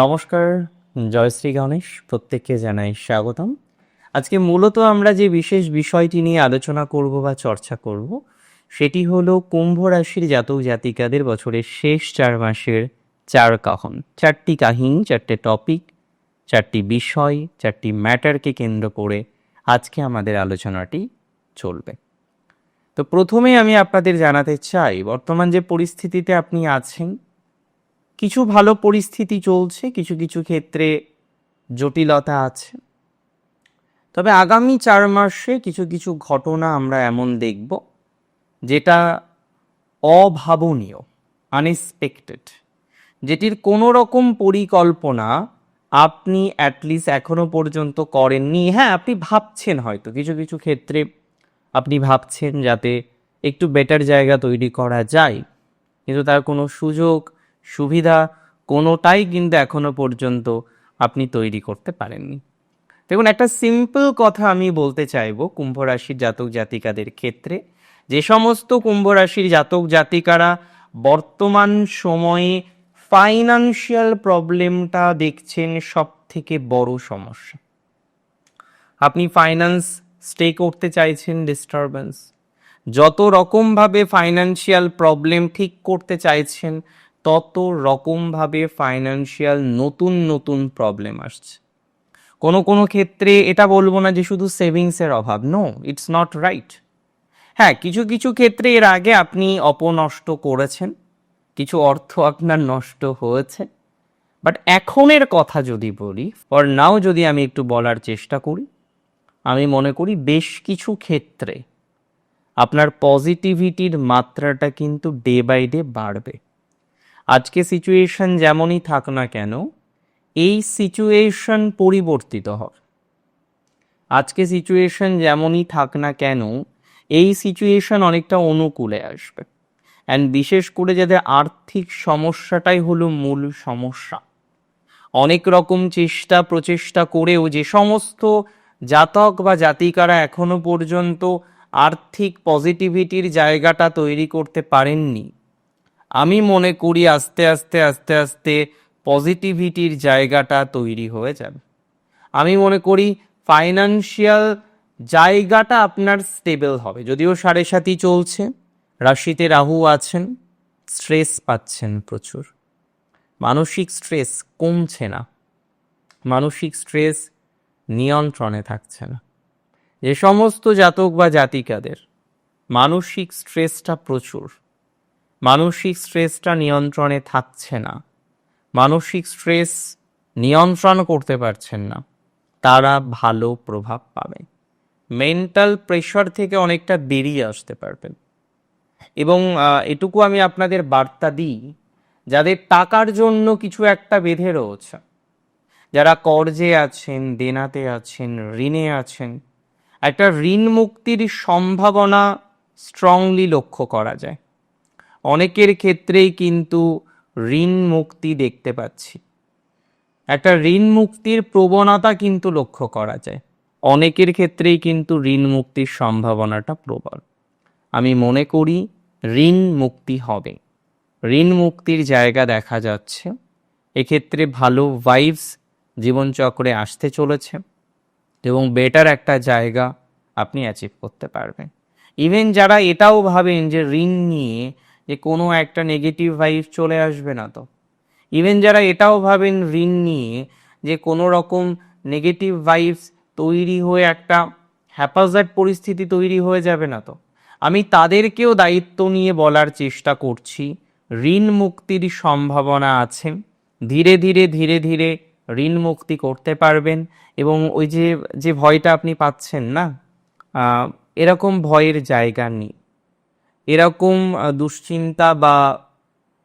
নমস্কার, জয়শ্রী গণেশ, প্রত্যেককে জানাই স্বাগতম। আজকে মূলত আমরা যে বিশেষ বিষয়টি নিয়ে আলোচনা করব বা চর্চা করব, সেটি হলো কুম্ভ রাশির জাতক জাতিকাদের বছরের শেষ চার মাসের চার কাহন। চারটি কাহিনী, চারটে টপিক চারটি বিষয়, চারটি ম্যাটারকে কেন্দ্র করে আজকে আমাদের আলোচনাটি চলবে। তো প্রথমে আমি আপনাদের জানাতে চাই, বর্তমান যে পরিস্থিতিতে আপনি আছেন কিছু ভালো পরিস্থিতি চলছে, কিছু কিছু ক্ষেত্রে জটিলতা আছে। তবে আগামী চার মাসে কিছু কিছু ঘটনা আমরা এমন দেখব, যেটা অভাবনীয় আনএক্সপেক্টেড যেটির কোনো রকম পরিকল্পনা আপনি অ্যাটলিস্ট এখনও পর্যন্ত করেননি। হ্যাঁ আপনি ভাবছেন হয়তো, কিছু কিছু ক্ষেত্রে আপনি ভাবছেন যাতে একটু বেটার জায়গা তৈরি করা যায়, কিন্তু তার কোনো সুযোগ সুবিধা কোনোটাই কিন্তু এখনও পর্যন্ত আপনি তৈরি করতে পারেননি। দেখুন, একটা সিম্পল কথা আমি বলতে চাইব কুম্ভ রাশির জাতক জাতিকাদের ক্ষেত্রে। যে সমস্ত কুম্ভ রাশির জাতক জাতিকারা বর্তমান সময়ে ফাইনান্সিয়াল প্রবলেমটা দেখছেন সব থেকে বড় সমস্যা। আপনি ফাইন্যান্স স্টে করতে চাইছেন ডিস্টারবেন্স যত রকমভাবে ফাইনান্সিয়াল প্রবলেম ঠিক করতে চাইছেন তত রকমভাবে ফাইনান্সিয়াল নতুন নতুন প্রবলেম আসছে। কোনো কোনো ক্ষেত্রে এটা বলব না যে শুধু সেভিংসের অভাব নো ইটস নট রাইট হ্যাঁ কিছু কিছু ক্ষেত্রে এর আগে আপনি অপনষ্ট করেছেন, কিছু অর্থ আপনার নষ্ট হয়েছে বাট এখনের কথা যদি বলি ফর নাও যদি আমি একটু বলার চেষ্টা করি, আমি মনে করি বেশ কিছু ক্ষেত্রে আপনার পজিটিভিটির মাত্রাটা কিন্তু ডে বাই ডে বাড়বে। আজকে সিচুয়েশন যেমনই থাক না কেন, এই সিচুয়েশন পরিবর্তিত হবে। আজকে সিচুয়েশন যেমনই থাক না কেন, এই সিচুয়েশন অনেকটা অনুকূলে আসবে। অ্যান্ড বিশেষ করে যাদের আর্থিক সমস্যাটাই হলো মূল সমস্যা। অনেক রকম চেষ্টা প্রচেষ্টা করেও যে সমস্ত জাতক বা জাতিকারা এখনও পর্যন্ত আর্থিক পজিটিভিটির জায়গাটা তৈরি করতে পারেননি আমি মনে করি আস্তে আস্তে আস্তে আস্তে পজিটিভিটির জায়গাটা তৈরি হয়ে যাবে। আমি মনে করি ফাইনান্সিয়াল জায়গাটা আপনার স্টেবল হবে। যদিও সাড়ে সাতই চলছে, রাশিতে রাহু আছেন স্ট্রেস পাচ্ছেন প্রচুর। মানসিক স্ট্রেস কমছে না। মানসিক স্ট্রেস নিয়ন্ত্রণে থাকছে না। যে সমস্ত জাতক বা জাতিকাদের মানসিক স্ট্রেসটা প্রচুর। মানসিক স্ট্রেসটা নিয়ন্ত্রণে থাকছে না। মানসিক স্ট্রেস নিয়ন্ত্রণ করতে পারছেন না। তারা ভালো প্রভাব পাবে। মেন্টাল প্রেশার থেকে অনেকটা বেরিয়ে আসতে পারবেন। এবং এটুকু আমি আপনাদের বার্তা দিই, যাদের টাকার জন্য কিছু একটা বেঁধে রয়েছে, যারা কর্জে আছেন, দেনাতে আছেন, ঋণে আছেন, একটা ঋণ মুক্তির সম্ভাবনা স্ট্রংলি লক্ষ্য করা যায়। অনেকের ক্ষেত্রেই কিন্তু ঋণ মুক্তি দেখতে পাচ্ছি। একটা ঋণ মুক্তির প্রবণতা কিন্তু লক্ষ্য করা যায়। অনেকের ক্ষেত্রেই কিন্তু ঋণ মুক্তির সম্ভাবনাটা প্রবল। আমি মনে করি ঋণ মুক্তি হবে। ঋণ মুক্তির জায়গা দেখা যাচ্ছে। এক্ষেত্রে ভালো ভাইবস জীবনচক্রে আসতে চলেছে এবং বেটার একটা জায়গা আপনি অ্যাচিভ করতে পারবেন। ইভেন যারা এটাও ভাবেন যে ঋণ নিয়ে যে কোনো একটা নেগেটিভ ভাইব চলে আসবে না তো। ইভেন যারা এটাও ভাবেন ঋণ নিয়ে যে কোনো রকম নেগেটিভ ভাইবস তৈরি হয়ে একটা হ্যাপাজার্ড পরিস্থিতি তৈরি হয়ে যাবে না তো। আমি তাদেরকেও দায়িত্ব নিয়ে বলার চেষ্টা করছি, ঋণ মুক্তির সম্ভাবনা আছে, ধীরে ধীরে ধীরে ধীরে ঋণ মুক্তি করতে পারবেন এবং ওই যে যে ভয়টা আপনি পাচ্ছেন না এরকম ভয়ের জায়গা নেই। এরকম দুশ্চিন্তা বা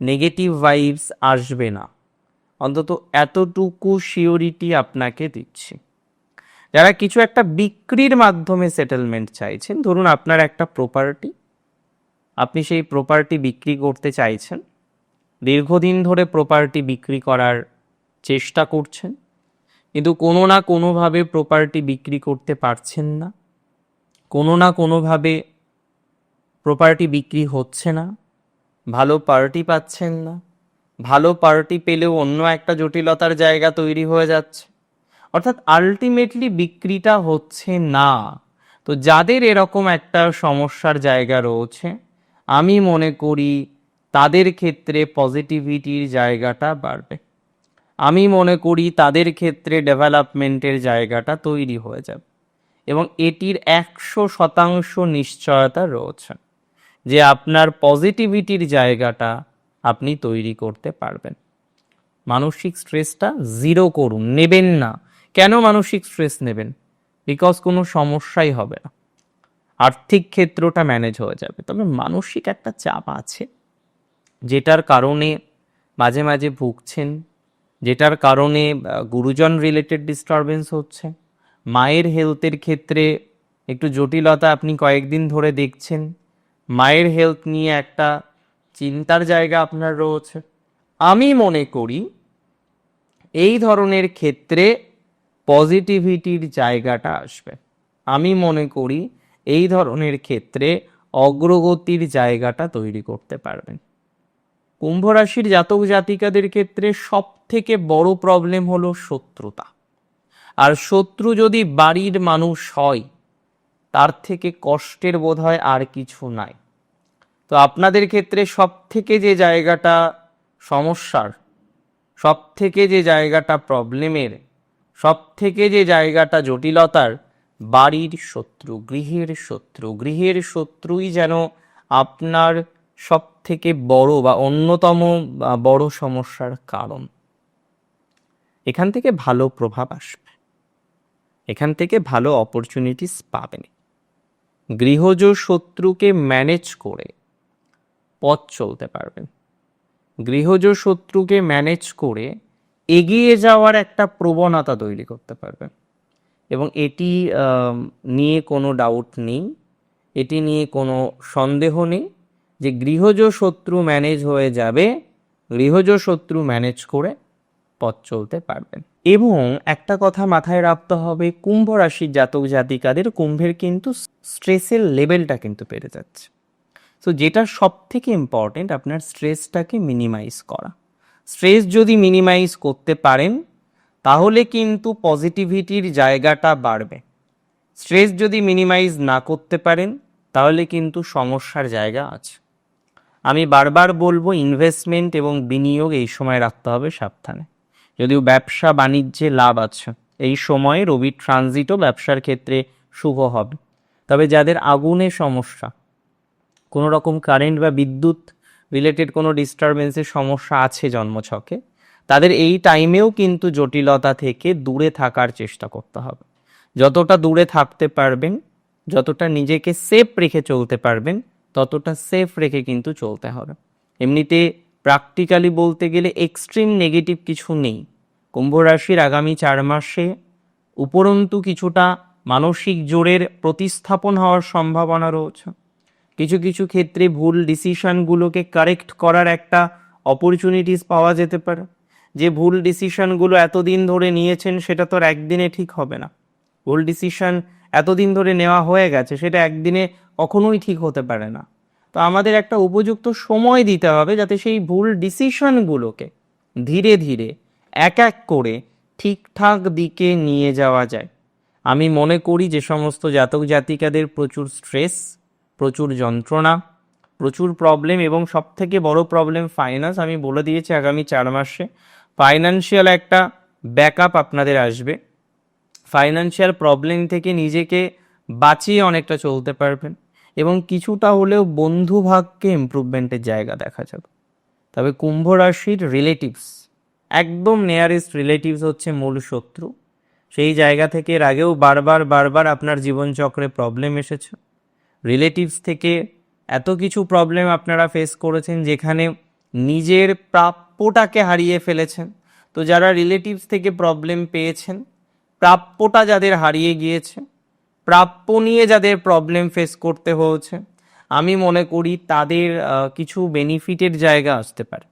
নেগেটিভ ভাইবস আসবে না। অন্তত এতটুকু শিওরিটি আপনাকে দিচ্ছি। যারা কিছু একটা বিক্রির মাধ্যমে সেটেলমেন্ট চাইছেন, ধরুন আপনার একটা প্রপার্টি আপনি সেই প্রপার্টি বিক্রি করতে চাইছেন, দীর্ঘদিন ধরে প্রপার্টি বিক্রি করার চেষ্টা করছেন, কিন্তু কোনো না কোনোভাবে প্রপার্টি বিক্রি করতে পারছেন না, কোনো না কোনোভাবে প্রপার্টি বিক্রি হচ্ছে না, ভালো পার্টি পাচ্ছেন না, ভালো পার্টি পেলেও অন্য একটা জটিলতার জায়গা তৈরি হয়ে যাচ্ছে। অর্থাৎ আলটিমেটলি বিক্রিটা হচ্ছে না। তো যাদের এরকম একটা সমস্যার জায়গা রয়েছে, আমি মনে করি তাদের ক্ষেত্রে পজিটিভিটির জায়গাটা বাড়বে। আমি মনে করি তাদের ক্ষেত্রে ডেভেলপমেন্টের জায়গাটা তৈরি হয়ে যাবে। এবং এটির একশো শতাংশ নিশ্চয়তা রয়েছে। যে আপনার পজিটিভিটির জায়গাটা আপনি তৈরি করতে পারবেন। মানসিক স্ট্রেসটা জিরো করুন, নেবেন না। কেন মানসিক স্ট্রেস নেবেন? বিকজ কোনো সমস্যাই হবে না। আর্থিক ক্ষেত্রটা ম্যানেজ হয়ে যাবে। তবে মানসিক একটা চাপ আছে, যেটার কারণে মাঝে মাঝে ভুগছেন, যেটার কারণে গুরুজন রিলেটেড ডিস্টারবেন্স হচ্ছে। মায়ের হেলথের ক্ষেত্রে একটু জটিলতা আপনি কয়েকদিন ধরে দেখছেন। মায়ের হেলথ নিয়ে একটা চিন্তার জায়গা আপনার রয়েছে। আমি মনে করি এই ধরনের ক্ষেত্রে পজিটিভিটির জায়গাটা আসবে। আমি মনে করি এই ধরনের ক্ষেত্রে অগ্রগতির জায়গাটা তৈরি করতে পারবেন। কুম্ভ রাশির জাতক জাতিকাদের ক্ষেত্রে সব থেকে বড় প্রবলেম হলো শত্রুতা। আর শত্রু যদি বাড়ির মানুষ হয় তার থেকে কষ্টের বোধ হয় আর কিছু নাই। তো আপনাদের ক্ষেত্রে সব থেকে যে জায়গাটা সমস্যার সব থেকে যে জায়গাটা প্রবলেমের সব থেকে যে জায়গাটা জটিলতার, বাড়ির শত্রু, গৃহের শত্রু। গৃহের শত্রুই যেন আপনার সব থেকে বড় বা অন্যতম বড় সমস্যার কারণ। এখান থেকে ভালো প্রভাব আসবে। এখান থেকে ভালো অপরচুনিটিস পাবেন। গৃহজ শত্রুকে ম্যানেজ করে পথ চলতে পারবেন। গৃহজ শত্রুকে ম্যানেজ করে এগিয়ে যাওয়ার একটা প্রবণতা তৈরি করতে পারবেন। এবং এটি নিয়ে কোনো ডাউট নেই। এটি নিয়ে কোনো সন্দেহ নেই যে গৃহজ শত্রু ম্যানেজ হয়ে যাবে। গৃহজ শত্রু ম্যানেজ করে পথ চলতে পারবেন। এবং একটা কথা মাথায় রাখতে হবে, কুম্ভ রাশির জাতক জাতিকাদের কুম্ভের কিন্তু স্ট্রেসের লেভেলটা কিন্তু বেড়ে যাচ্ছে। সো যেটা সব থেকে ইম্পর্টেন্ট আপনার স্ট্রেসটাকে মিনিমাইজ করা। স্ট্রেস যদি মিনিমাইজ করতে পারেন, তাহলে কিন্তু পজিটিভিটির জায়গাটা বাড়বে। স্ট্রেস যদি মিনিমাইজ না করতে পারেন, তাহলে কিন্তু সমস্যার জায়গা আছে। আমি বারবার বলব ইনভেস্টমেন্ট এবং বিনিয়োগ এই সময় রাখতে হবে সাবধানে। যদিও ব্যবসা বাণিজ্যে লাভ আছে। এই সময়ে রবি ট্রানজিটও ব্যবসার ক্ষেত্রে শুভ হবে। তবে যাদের আগুনে সমস্যা কোনো রকম কারেন্ট বা বিদ্যুৎ রিলেটেড কোনো ডিস্টারবেন্সের সমস্যা আছে জন্মছকে, তাদের এই টাইমেও কিন্তু জটিলতা থেকে দূরে থাকার চেষ্টা করতে হবে। যতটা দূরে থাকতে পারবেন, যতটা নিজেকে সেফ রেখে চলতে পারবেন, ততটা সেফ রেখে কিন্তু চলতে হবে। এমনিতে প্র্যাকটিক্যালি বলতে গেলে এক্সট্রিম নেগেটিভ কিছু নেই। কুম্ভ রাশির আগামী চার মাসে উপরন্তু কিছুটা মানসিক জোরের প্রতিস্থাপন হওয়ার সম্ভাবনা রয়েছে। কিছু কিছু ক্ষেত্রে ভুল ডিসিশনগুলোকে কারেক্ট করার একটা অপরচুনিটিস পাওয়া যেতে পারে। যে ভুল ডিসিশনগুলো এতদিন ধরে নিয়েছেন সেটা তো একদিনে ঠিক হবে না। ভুল ডিসিশন এতদিন ধরে নেওয়া হয়ে গেছে, সেটা একদিনে কখনোই ঠিক হতে পারে না। তো আমাদের একটা উপযুক্ত সময় দিতে হবে যাতে সেই ভুল ডিসিশনগুলোকে ধীরে ধীরে এক এক করে ঠিকঠাক দিকে নিয়ে যাওয়া যায়। আমি মনে করি যে সমস্ত জাতক জাতিকাদের প্রচুর স্ট্রেস, প্রচুর যন্ত্রণা, প্রচুর প্রবলেম এবং সব থেকে বড় প্রবলেম ফাইন্যান্স আমি বলে দিয়েছি আগামী চার মাসে। ফাইন্যান্সিয়াল একটা ব্যাকআপ আপনাদের আসবে। ফাইন্যান্সিয়াল প্রবলেম থেকে নিজেকে বাঁচিয়ে অনেকটা চলতে পারবেন। এবং কিছুটা হলেও বন্ধু ভাগকে ইমপ্রুভমেন্টের জায়গা দেখা যাবে। তবে কুম্ভ রাশির রিলেটিভস একদম নিয়ারেস্ট রিলেটিভস হচ্ছে মূল শত্রু। সেই জায়গা থেকে এর আগেও বারবার বারবার আপনার জীবনচক্রে প্রবলেম এসেছে। রিলেটিভস থেকে এত কিছু প্রবলেম আপনারা ফেস করেছেন যেখানে নিজের প্রাপ্যটাকে হারিয়ে ফেলেছেন। তো যারা রিলেটিভস থেকে প্রবলেম পেয়েছেন, প্রাপ্যটা যাদের হারিয়ে গিয়েছে প্রাপ্য নিয়ে যাদের প্রবলেম ফেস করতে হয়েছে, আমি মনে করি তাদের কিছু বেনিফিটের জায়গা আসতে পারে।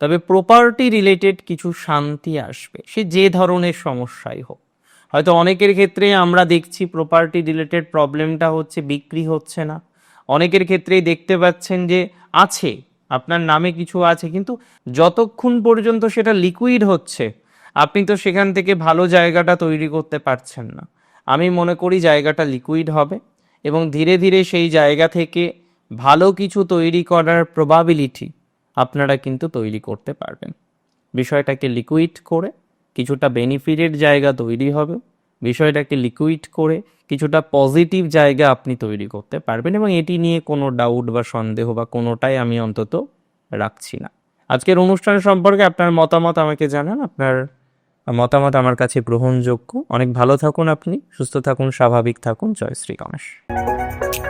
তবে প্রপার্টি রিলেটেড কিছু শান্তি আসবে, সে যে ধরনের সমস্যাই হোক। হয়তো অনেকের ক্ষেত্রে আমরা দেখছি প্রপার্টি রিলেটেড প্রবলেমটা হচ্ছে বিক্রি হচ্ছে না। অনেকের ক্ষেত্রেই দেখতে পাচ্ছেন যে আছে, আপনার নামে কিছু আছে, কিন্তু যতক্ষণ পর্যন্ত সেটা লিকুইড হচ্ছে, আপনি তো সেখান থেকে ভালো জায়গাটা তৈরি করতে পারছেন না। আমি মনে করি জায়গাটা লিকুইড হবে এবং ধীরে ধীরে সেই জায়গা থেকে ভালো কিছু তৈরি করার প্রবাবিলিটি আপনারা কিন্তু তৈরি করতে পারবেন। বিষয়টাকে লিকুইড করে কিছুটা বেনিফিটেড জায়গা তৈরি হবে, বিষয়টাকে লিকুইড করে কিছুটা পজিটিভ জায়গা আপনি তৈরি করতে পারবেন এবং এটি নিয়ে কোনো ডাউট বা সন্দেহ বা কোনোটাই আমি অন্তত রাখছি না। আজকের অনুষ্ঠান সম্পর্কে আপনার মতামত আমাকে জানান, আপনার মতামত আমার কাছে গ্রহণযোগ্য। অনেক ভালো থাকুন আপনি, সুস্থ থাকুন, স্বাভাবিক থাকুন। জয় শ্রী গণেশ।